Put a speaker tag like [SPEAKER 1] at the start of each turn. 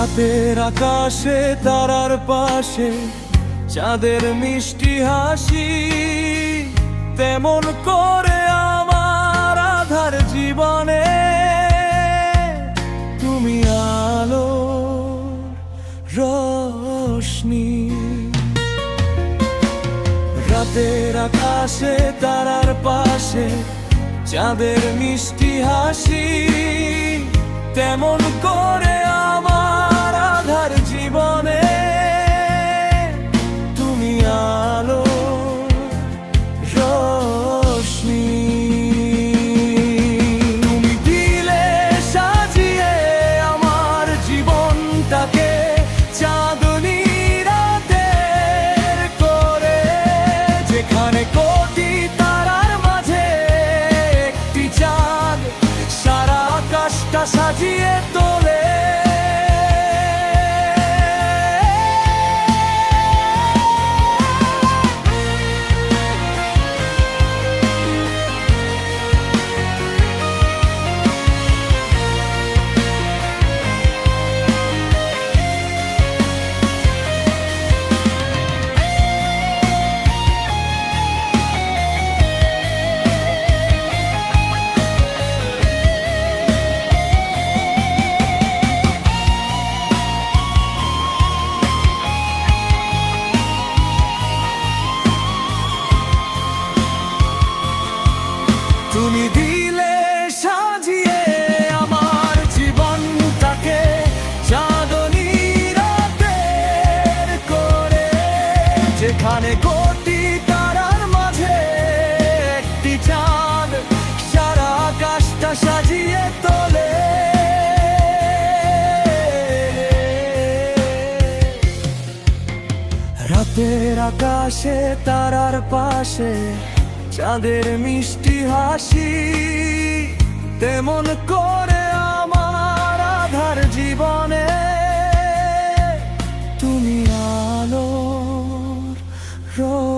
[SPEAKER 1] রাতের আকাশে, তারার পাশে, চাঁদের মিষ্টি হাসি, তেমন করে আমার আধার জীবনে। তুমি আলো রোশনি রাতের আকাশে, তারার পাশে, চাঁদের মিষ্টি হাসি, তেমন করে আমার করে। যেখানে কোটি তারার মাঝে একটি চাঁদ সারা সাজিয়ে তোলে। যেখানে কোটি তারার মাঝে একটি চাঁদ। সারা আকাশটা সাজিয়ে তোলে। রাতের আকাশে তারার পাশে চাঁদের মিষ্টি হাসি। তেমন করে আমার আধার জীবনে road.